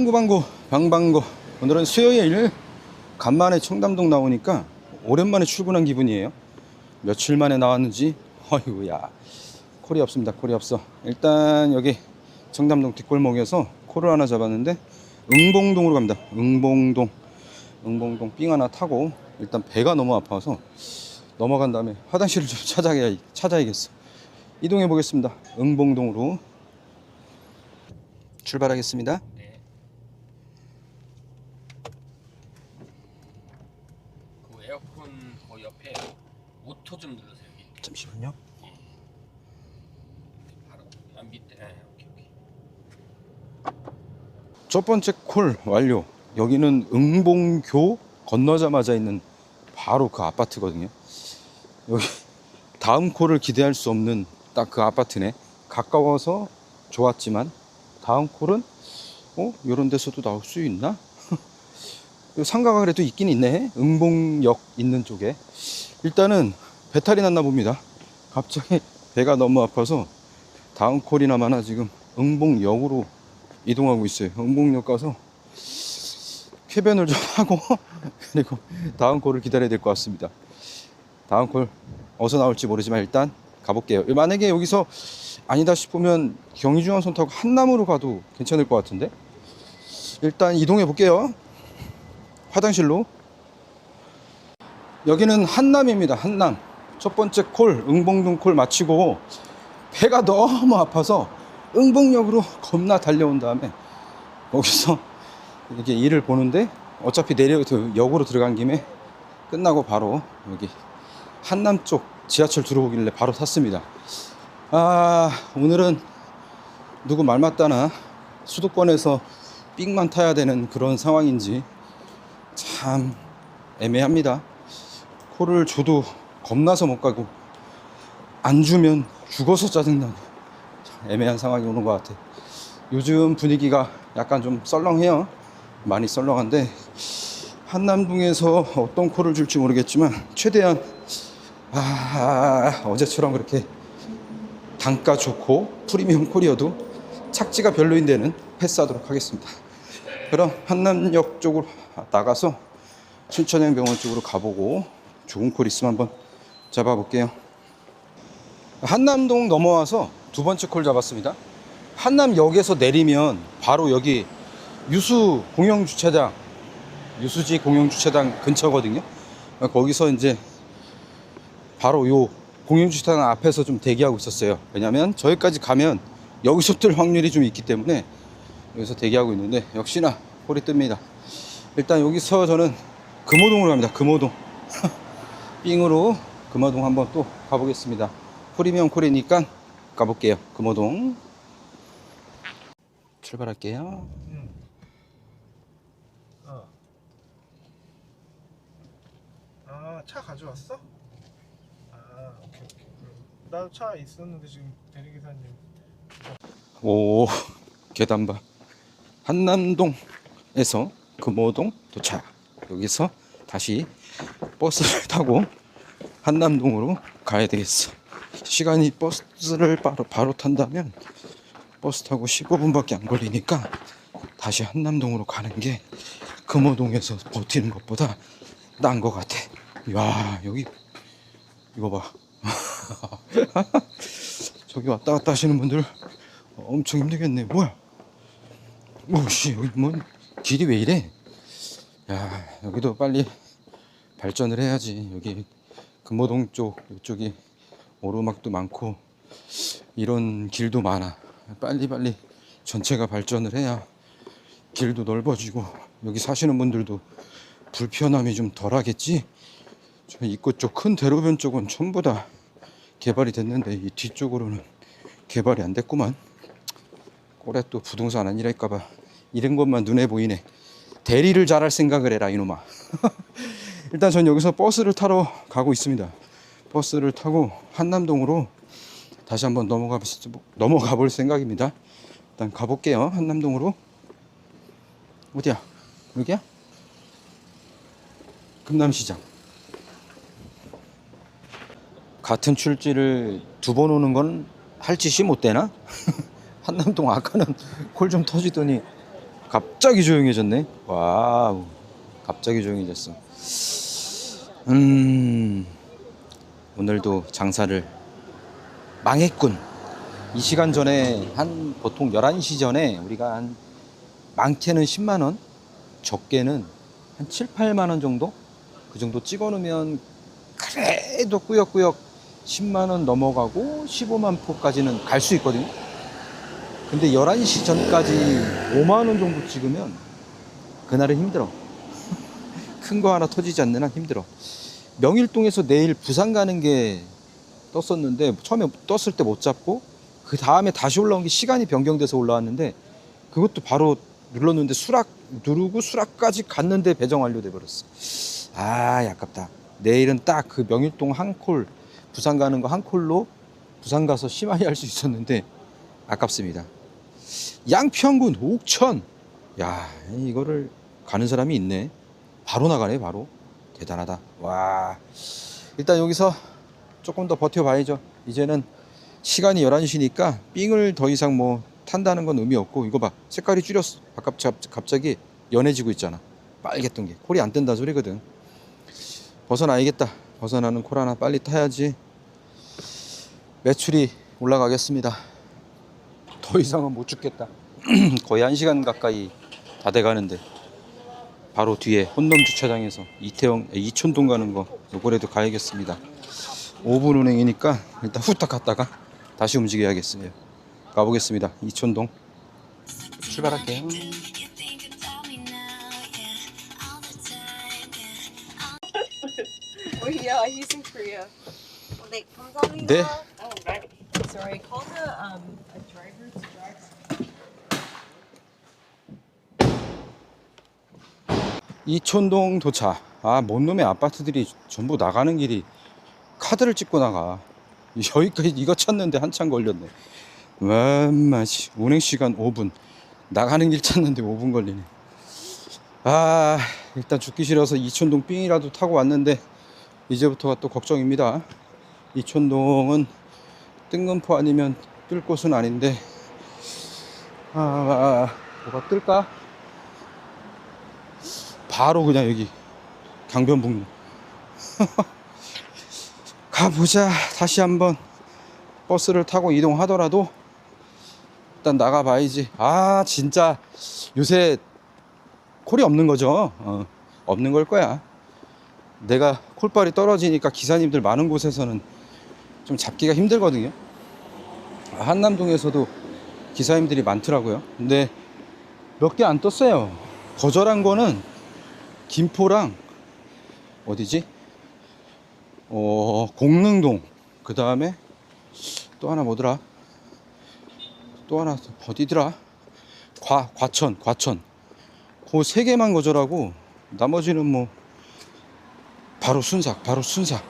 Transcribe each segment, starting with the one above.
방구방구 방방구. 오늘은 수요일 간만에 청담동 나오니까 오랜만에 출근한 기분이에요. 며칠 만에 나왔는지 어이구야. 콜이 없습니다. 콜이 없어. 일단 여기 청담동 뒷골목에서 콜을 하나 잡았는데 응봉동으로 갑니다. 응봉동. 응봉동 삥 하나 타고 일단 배가 너무 아파서 넘어간 다음에 화장실을 좀 찾아야, 찾아야겠어. 이동해 보겠습니다. 응봉동으로 출발하겠습니다 그 에어컨 그 옆에 오토 좀 눌러서 여기 잠시만요 바로 아 밑에 네, 오케이 오케이 첫 번째 콜 완료. 여기는 응봉교 건너자마자 있는 바로 그 아파트거든요. 여기 다음 콜을 기대할 수 없는 딱 그 아파트네. 가까워서 좋았지만 다음 콜은 어 이런 데서도 나올 수 있나? 요 상가가 그래도 있긴 있네. 응봉역 있는 쪽에 일단은 배탈이 났나 봅니다. 갑자기 배가 너무 아파서 다음 콜이나마나 지금 응봉역으로 이동하고 있어요. 응봉역 가서 쾌변을 좀 하고 그리고 다음 콜을 기다려야 될 것 같습니다. 다음 콜 어디서 나올지 모르지만 일단 가볼게요. 만약에 여기서 아니다 싶으면 경의중앙선 타고 한남으로 가도 괜찮을 것 같은데 일단 이동해 볼게요. 화장실로 여기는 한남입니다. 한남 첫 번째 콜 응봉동 콜 마치고 배가 너무 아파서 응봉역으로 겁나 달려온 다음에 거기서 이렇게 일을 보는데 어차피 내려 그 역으로 들어간 김에 끝나고 바로 여기 한남 쪽 지하철 들어오길래 바로 탔습니다. 아 오늘은 누구 말 맞다나 수도권에서 삑만 타야 되는 그런 상황인지 참 애매합니다. 코를 줘도 겁나서 못 가고 안 주면 죽어서 짜증나고 참 애매한 상황이 오는 것 같아. 요즘 분위기가 약간 좀 썰렁해요. 많이 썰렁한데 한남동에서 어떤 콜을 줄지 모르겠지만 최대한 아, 어제처럼 그렇게 단가 좋고 프리미엄 콜이어도 착지가 별로인 데는 패스하도록 하겠습니다. 그럼 한남역 쪽으로 나가서 춘천향병원 쪽으로 가보고 좋은 콜 있으면 한번 잡아볼게요. 한남동 넘어와서 두 번째 콜 잡았습니다. 한남역에서 내리면 바로 여기 유수 공영주차장, 유수지 공영주차장 근처거든요. 거기서 이제 바로 요 공영주차장 앞에서 좀 대기하고 있었어요. 왜냐면 저기까지 가면 여기서 뜰 확률이 좀 있기 때문에 여기서 대기하고 있는데 역시나 콜이 뜹니다. 일단 여기서 저는 금호동으로 갑니다. 금호동. 삥으로 금호동 한번 또 가보겠습니다. 프리미엄 콜이니까 가볼게요. 금호동. 출발할게요. 어. 아, 차 가져왔어? 아, 오케이, 오케이. 나도 차 있었는데 지금 대리기사님. 오, 계단 봐. 한남동에서 금호동 도착. 여기서 다시 버스를 타고 한남동으로 가야 되겠어. 시간이 버스를 바로, 바로 탄다면 버스 타고 15분밖에 안 걸리니까 다시 한남동으로 가는 게 금호동에서 버티는 것보다 나은 것 같아. 야 여기 이거 봐. 저기 왔다 갔다 하시는 분들 엄청 힘들겠네. 뭐야? 오씨 여기 뭐 길이 왜 이래? 야 여기도 빨리 발전을 해야지. 여기 금호동 쪽 이쪽이 오르막도 많고 이런 길도 많아. 빨리 빨리 전체가 발전을 해야 길도 넓어지고 여기 사시는 분들도 불편함이 좀 덜하겠지. 저 입구 쪽큰 대로변 쪽은 전부 다 개발이 됐는데 이 뒤쪽으로는 개발이 안 됐구만. 꼴에 또 부동산 아니랄까봐 이런 것만 눈에 보이네. 대리를 잘할 생각을 해라 이놈아. 일단 전 여기서 버스를 타러 가고 있습니다. 버스를 타고 한남동으로 다시 한번 넘어가 볼, 넘어가 볼 생각입니다. 일단 가볼게요. 한남동으로. 어디야? 여기야? 금남시장. 같은 출지를 두 번 오는 건 할 짓이 못 되나? 한남동 아까는 콜 좀 터지더니 갑자기 조용해졌네. 와우. 갑자기 조용해졌어. 음. 오늘도 장사를 망했군. 이 시간 전에 한 보통 11시 전에 우리가 한 많게는 10만 원, 적게는 한 7, 8만 원 정도? 그 정도 찍어 놓으면 그래도 꾸역꾸역 10만 원 넘어가고 15만 포까지는 갈 수 있거든요. 근데 11시 전까지 5만 원 정도 찍으면 그날은 힘들어. 큰 거 하나 터지지 않는 한 힘들어. 명일동에서 내일 부산 가는 게 떴었는데 처음에 떴을 때 못 잡고 그 다음에 다시 올라온 게 시간이 변경돼서 올라왔는데 그것도 바로 눌렀는데 수락 누르고 수락까지 갔는데 배정 완료돼 버렸어. 아, 아깝다. 내일은 딱 그 명일동 한 콜 부산 가는 거 한 콜로 부산 가서 심하게 할 수 있었는데 아깝습니다. 양평군 옥천. 야, 이거를 가는 사람이 있네. 바로 나가네, 바로. 대단하다. 와. 일단 여기서 조금 더 버텨봐야죠. 이제는 시간이 11시니까 삥을 더 이상 뭐 탄다는 건 의미 없고 이거 봐. 색깔이 줄였어. 갑자기 연해지고 있잖아. 빨갰던 게. 콜이 안 뜬다 소리거든. 벗어나야겠다. 벗어나는 콜 하나 빨리 타야지. 매출이 올라가겠습니다. 더 이상은 못 죽겠다. 거의 한 시간 가까이 다 돼가는데 바로 뒤에 혼놈 주차장에서 이태영 이촌동 가는 거 요거라도 가야겠습니다. 5분 운행이니까 일단 후딱 갔다가 다시 움직여야겠어요. 가보겠습니다. 이촌동 출발할게요. Oh yeah, he's in Korea. 네, 감사합니다. 네. 이촌동 도착. 아, 뭔 놈의 아파트들이 전부 나가는 길이 카드를 찍고 나가. 여기까지 이거 찾는데 한참 걸렸네. 완마시 운행 시간 5분. 나가는 길 찾는데 5분 걸리네. 아, 일단 죽기 싫어서 이촌동 삥이라도 타고 왔는데 이제부터가 또 걱정입니다. 이촌동은 뜬금포 아니면 뜰 곳은 아닌데 아, 뭐가 뜰까? 바로 그냥 여기 강변북로. 가보자. 다시 한번 버스를 타고 이동하더라도 일단 나가봐야지. 아 진짜 요새 콜이 없는 거죠? 어, 없는 걸 거야. 내가 콜빨이 떨어지니까 기사님들 많은 곳에서는 좀 잡기가 힘들거든요. 한남동에서도 기사님들이 많더라고요. 근데 몇 개 안 떴어요. 거절한 거는 김포랑 어디지? 어 공릉동 그 다음에 또 하나 뭐더라? 또 하나 어디더라? 과 과천 과천 그 세 개만 거절하고 나머지는 뭐 바로 순삭 바로 순삭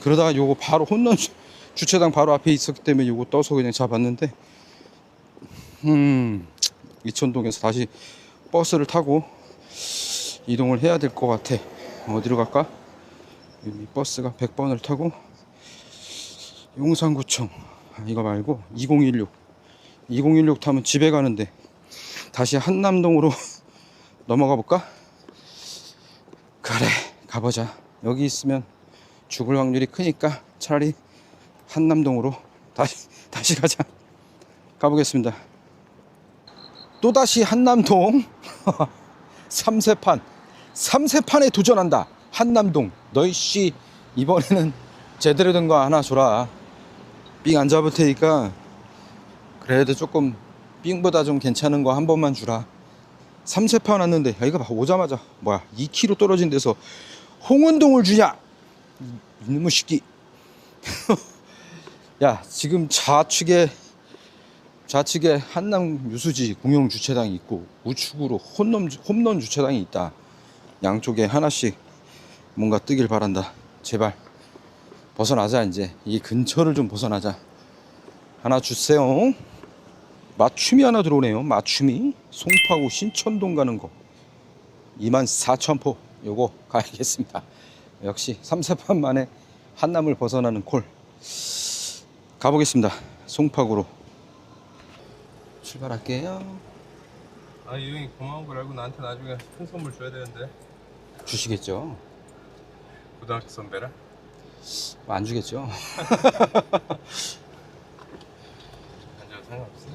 그러다가 요거 바로 주- 주차장 바로 앞에 있었기 때문에 요거 떠서 그냥 잡았는데 음 이천동에서 다시 버스를 타고 이동을 해야 될 것 같아. 어디로 갈까? 여기 버스가 100번을 타고 용산구청. 아, 이거 말고 2016 2016 타면 집에 가는데 다시 한남동으로 넘어가 볼까? 그래 가보자. 여기 있으면 죽을 확률이 크니까 차라리 한남동으로 다시 다시 가자. 가보겠습니다. 또다시 한남동? 3세판 3세판에 도전한다. 한남동 너희 씨 이번에는 제대로 된 거 하나 줘라. 삥 안 잡을 테니까 그래도 조금 삥보다 좀 괜찮은 거 한 번만 주라. 3세판 왔는데 야 이거 봐 오자마자 뭐야 2km 떨어진 데서 홍은동을 주냐? 이놈의 새끼 야 지금 좌측에 좌측에 한남 유수지 공영 주차장이 있고 우측으로 홈런, 홈런 주차장이 있다. 양쪽에 하나씩 뭔가 뜨길 바란다. 제발 벗어나자 이제 이 근처를 좀 벗어나자. 하나 주세요. 맞춤이 하나 들어오네요. 맞춤이 송파구 신천동 가는 거 24,000포 요거 가야겠습니다. 역시 3, 4판 만에 한남을 벗어나는 콜 가보겠습니다. 송파구로 출발할게요. 아 이형이 고마운 걸 알고 나한테 나중에 큰 선물 줘야 되는데 주시겠죠? 고등학교 선배라 안 주겠죠? 안 줘도 상관없어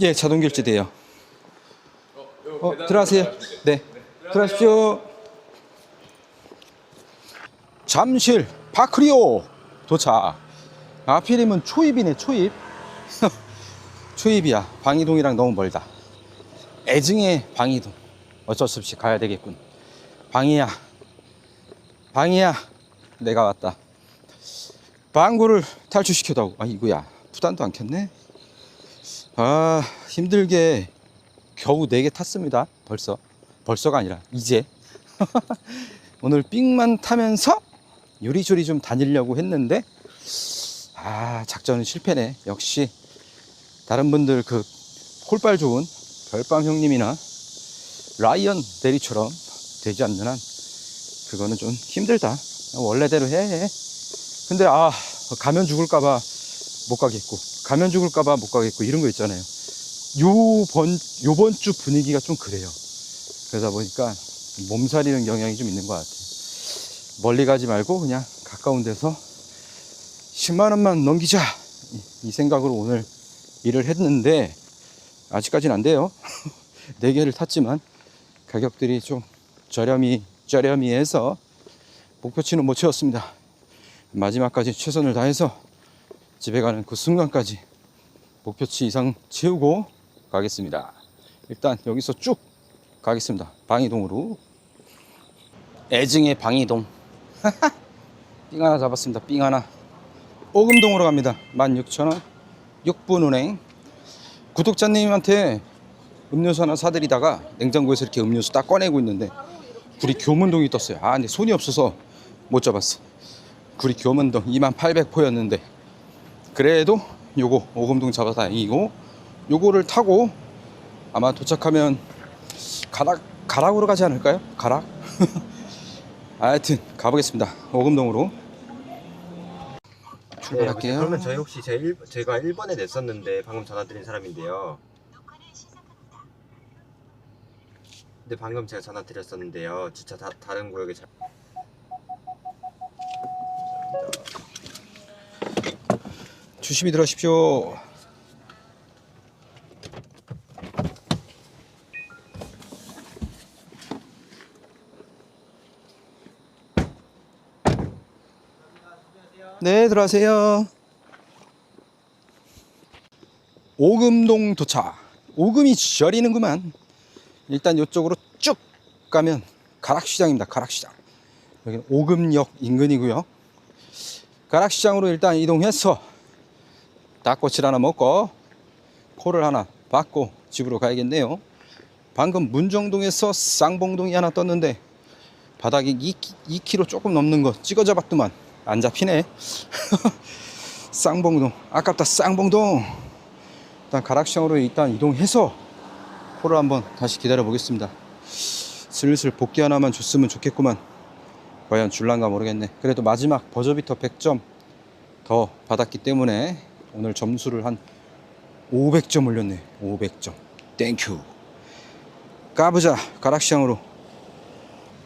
예, 자동 결제돼요. 어, 들어가세요. 네. 들어가십시오. 잠실 파크리오 도착. 하필이면 초입이네, 초입. 초입이야. 방이동이랑 너무 멀다. 애증의 방이동. 어쩔 수 없이 가야 되겠군. 방이야. 방이야. 내가 왔다. 방구를 탈출시켜다오. 아, 이거야. 부단도 안 켰네. 아, 힘들게 겨우 4개 탔습니다. 벌써. 벌써가 아니라 이제. 오늘 삥만 타면서 요리조리 좀 다니려고 했는데 아, 작전은 실패네. 역시 다른 분들 그 홀빨 좋은 별밤 형님이나 라이언 대리처럼 되지 않는 한 그거는 좀 힘들다. 원래대로 해. 근데 아, 가면 죽을까봐 못 가겠고 가면 죽을까봐 못 가겠고 이런 거 있잖아요. 요번 요번 주 분위기가 좀 그래요. 그러다 보니까 몸살이는 경향이 좀 있는 것 같아요. 멀리 가지 말고 그냥 가까운 데서 10만 원만 넘기자 이- 이 생각으로 오늘 일을 했는데 아직까지는 안 돼요. 네 개를 탔지만 가격들이 좀 저렴이 저렴이 해서 목표치는 못 채웠습니다. 마지막까지 최선을 다해서 집에 가는 그 순간까지 목표치 이상 채우고 가겠습니다. 일단 여기서 쭉 가겠습니다. 방이동으로. 애증의 방이동. 삥 하나 잡았습니다. 삥 하나. 오금동으로 갑니다. 16,000원. 6분 운행. 구독자님한테 음료수 하나 사드리다가 냉장고에서 이렇게 음료수 딱 꺼내고 있는데 굴이 교문동이 떴어요. 아, 근데 손이 없어서 못 잡았어. 굴이 교문동 2800포였는데 그래도 요거 오금동 잡아서 다행이고 요거를 타고 아마 도착하면 가락 가락으로 가지 않을까요? 가락? 하여튼 가보겠습니다. 오금동으로 출발할게요. 네, 그러면 저희 혹시 제 일, 제가 1번에 냈었는데 방금 전화드린 사람인데요. 근데 방금 제가 전화 드렸었는데요. 주차 다, 다른 구역에 잘... 조심히 들어가십시오. 네, 들어가세요. 오금동 도착. 오금이 저리는구만. 일단 이쪽으로 쭉 가면 가락시장입니다. 가락시장. 여기는 오금역 인근이고요. 가락시장으로 일단 이동해서 닭꼬치 하나 먹고 코를 하나 받고 집으로 가야겠네요. 방금 문정동에서 쌍봉동이 하나 떴는데 바닥이 2, 2kg 조금 넘는 거 찍어 잡았더만 안 잡히네. 쌍봉동 아깝다 쌍봉동. 일단 가락시장으로 일단 이동해서 코를 한번 다시 기다려 보겠습니다. 슬슬 복귀 하나만 줬으면 좋겠구만. 과연 줄란가 모르겠네. 그래도 마지막 버저비터 100점 더 받았기 때문에 오늘 점수를 한 500점 올렸네. 500점. 땡큐. 까부자 가락시장으로.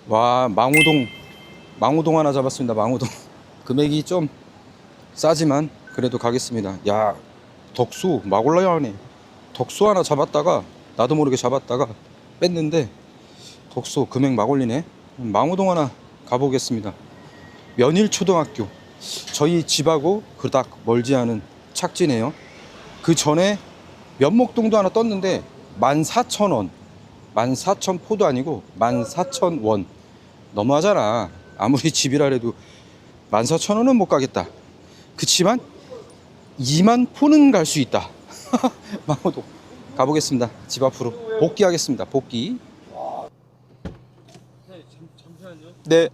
와 망우동 망우동 하나 잡았습니다. 망우동. 금액이 좀 싸지만 그래도 가겠습니다. 야 덕수 막 올라가네. 덕수 하나 잡았다가 나도 모르게 잡았다가 뺐는데 덕수 금액 막 올리네. 망우동 하나 가보겠습니다. 면일초등학교. 저희 집하고 그닥 멀지 않은 착지네요. 그 전에 면목동도 하나 떴는데 14,000원. 14,000포도 아니고 14,000원. 너무하잖아. 아무리 집이라 해도 14,000원은 못 가겠다. 그치만 2만 포는 갈 수 있다. 망호동 가보겠습니다. 집 앞으로 복귀하겠습니다. 복귀. 네.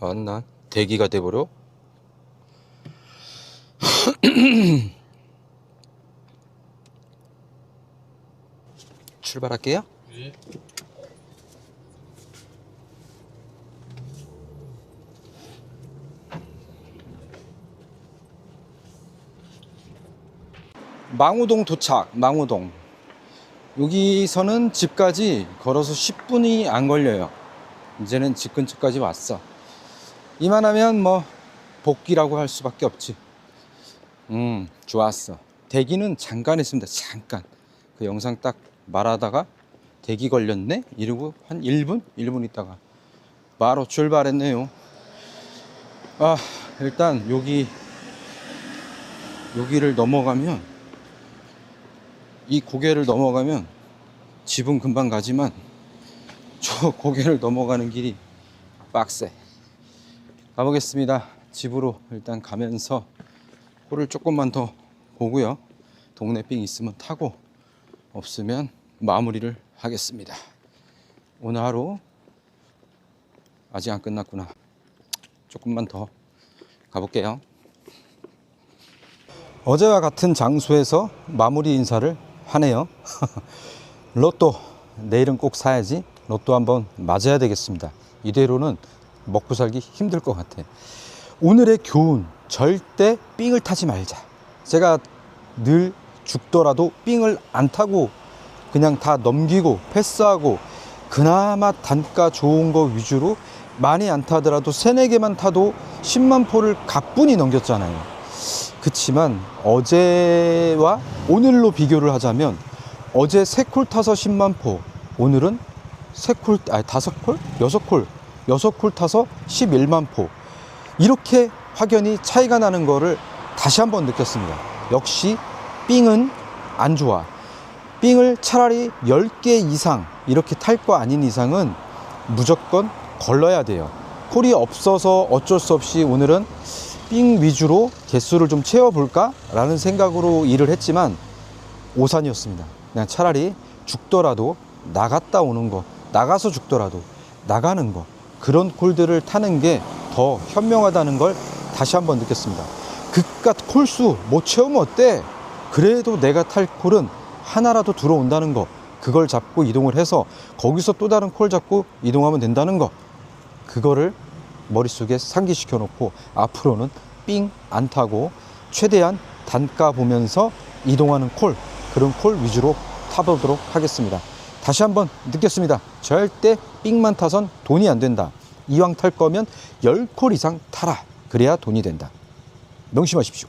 왔나? 대기가 돼버려? 출발할게요. 예. 망우동 도착, 망우동. 여기서는 집까지 걸어서 10분이 안 걸려요. 이제는 집 근처까지 왔어. 이만하면 뭐 복귀라고 할 수밖에 없지. 음, 좋았어. 대기는 잠깐 했습니다. 잠깐. 그 영상 딱 말하다가 대기 걸렸네? 이러고 한 1분? 1분 있다가 바로 출발했네요. 아, 일단 여기 여기를 넘어가면 이 고개를 넘어가면 집은 금방 가지만 저 고개를 넘어가는 길이 빡세. 가보겠습니다. 집으로 일단 가면서 홀을 조금만 더 보고요. 동네 삥 있으면 타고 없으면 마무리를 하겠습니다. 오늘 하루 아직 안 끝났구나. 조금만 더 가볼게요. 어제와 같은 장소에서 마무리 인사를 하네요. 로또 내일은 꼭 사야지. 로또 한번 맞아야 되겠습니다. 이대로는 먹고 살기 힘들 것 같아. 오늘의 교훈 절대 삥을 타지 말자. 제가 늘 죽더라도 삥을 안 타고 그냥 다 넘기고 패스하고 그나마 단가 좋은 거 위주로 많이 안 타더라도 세네 개만 타도 10만 포를 가뿐히 넘겼잖아요. 그치만 어제와 오늘로 비교를 하자면 어제 세 콜 타서 10만 포, 오늘은 세 콜, 아니 다섯 콜, 여섯 콜, 여섯 콜 타서 11만 포. 이렇게 확연히 차이가 나는 거를 다시 한번 느꼈습니다. 역시 삥은 안 좋아. 삥을 차라리 10개 이상 이렇게 탈 거 아닌 이상은 무조건 걸러야 돼요. 콜이 없어서 어쩔 수 없이 오늘은 삥 위주로 개수를 좀 채워볼까? 라는 생각으로 일을 했지만 오산이었습니다. 그냥 차라리 죽더라도 나갔다 오는 거, 나가서 죽더라도 나가는 거, 그런 콜들을 타는 게 더 현명하다는 걸 다시 한번 느꼈습니다. 그깟 콜수 못 채우면 어때? 그래도 내가 탈 콜은 하나라도 들어온다는 거, 그걸 잡고 이동을 해서 거기서 또 다른 콜 잡고 이동하면 된다는 거, 그거를 머릿속에 상기시켜 놓고 앞으로는 삥 안 타고 최대한 단가 보면서 이동하는 콜 그런 콜 위주로 타보도록 하겠습니다. 다시 한번 느꼈습니다. 절대 삥만 타선 돈이 안 된다. 이왕 탈 거면 10콜 이상 타라. 그래야 돈이 된다. 명심하십시오.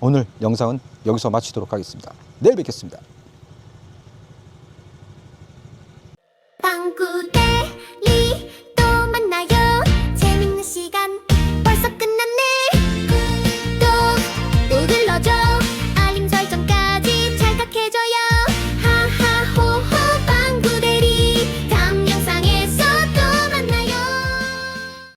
오늘 영상은 여기서 마치도록 하겠습니다. 내일 뵙겠습니다.